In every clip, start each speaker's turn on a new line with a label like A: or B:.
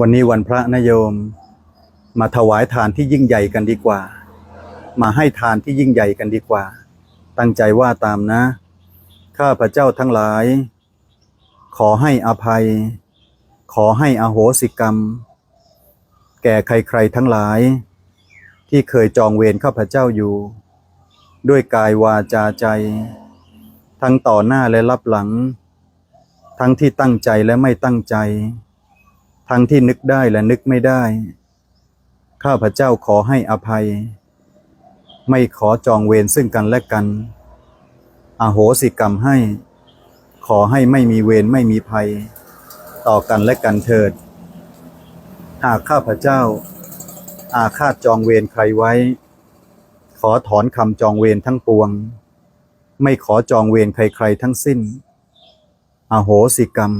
A: วันนี้วันพระนโยม มาถวายทานที่ยิ่งใหญ่กันดีกว่า มาให้ทานที่ยิ่งใหญ่กันดีกว่า ตั้งใจว่าตามนะ ข้าพระเจ้าทั้งหลาย ขอให้อภัย ขอให้อโหสิกรรม แก่ใครๆทั้งหลาย ที่เคยจองเวรข้าพระเจ้าอยู่ ด้วยกายวาจาใจ ทั้งต่อหน้าและรับหลัง ทั้งที่ตั้งใจและไม่ตั้งใจ ทั้งที่นึกได้และนึกไม่ได้ ข้าพเจ้าขอให้อภัย ไม่ขอจองเวรซึ่งกันและกัน อโหสิกรรมให้ ขอให้ไม่มีเวรไม่มีภัย ต่อกันและกันเถิด หากข้าพเจ้า อาฆาตจองเวรใครไว้ ขอถอนคำจองเวรทั้งปวง ไม่ขอจองเวรใครๆทั้งสิ้น อโหสิกรรม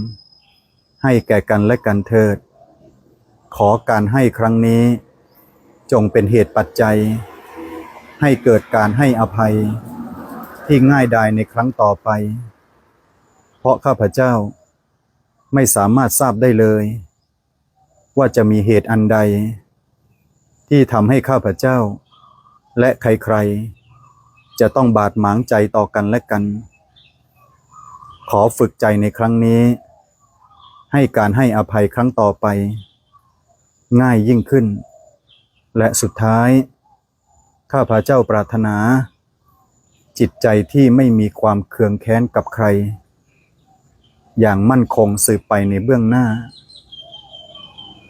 A: ให้แก่กันและกันเถิด ขอการให้ครั้งนี้ จงเป็นเหตุปัจจัย ให้เกิดการให้อภัย ที่ง่ายดายในครั้งต่อไป เพราะข้าพเจ้าไม่สามารถทราบได้เลย ว่าจะมีเหตุอันใด ที่ทำให้ข้าพเจ้า และใครๆ จะต้องบาดหมางใจต่อกันและกัน ขอฝึกใจในครั้งนี้ ให้การให้อภัยครั้งต่อไป ง่ายยิ่งขึ้น และสุดท้าย ข้าพเจ้าปรารถนา จิตใจที่ไม่มีความเคืองแค้นกับใคร อย่างมั่นคงสืบไปในเบื้องหน้า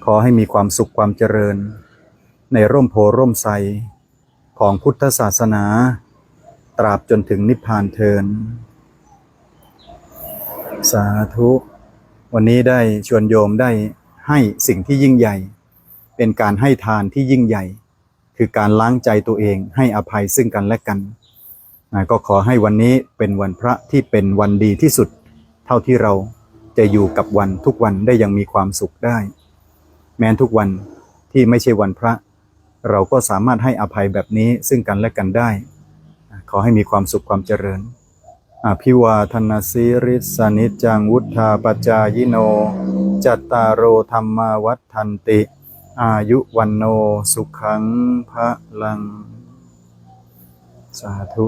A: ขอให้มีความสุขความเจริญ ในร่มโพร่มไทรของพุทธศาสนา ตราบจนถึงนิพพานเทินสาธุ วันนี้ได้ชวนโยมได้ให้สิ่งที่ยิ่งใหญ่ เป็นการให้ทานที่ยิ่งใหญ่ คือการล้างใจตัวเองให้อภัยซึ่งกันและกันนะก็ขอให้วันนี้เป็นวันพระที่เป็นวันดีที่สุด เท่าที่เราจะอยู่กับวันทุกวันได้อยังมีความสุขได้ แม้นทุกวันที่ไม่ใช่วันพระ เราก็สามารถให้อภัยแบบนี้ซึ่งกันและกันได้ ขอให้มีความสุขความเจริญอภิวาทนาสิริสนิจจังวุธาปจายโน จัตตารโอธรรมาวัฏทันติ อายุวันโนสุขังพระลัง สาธุ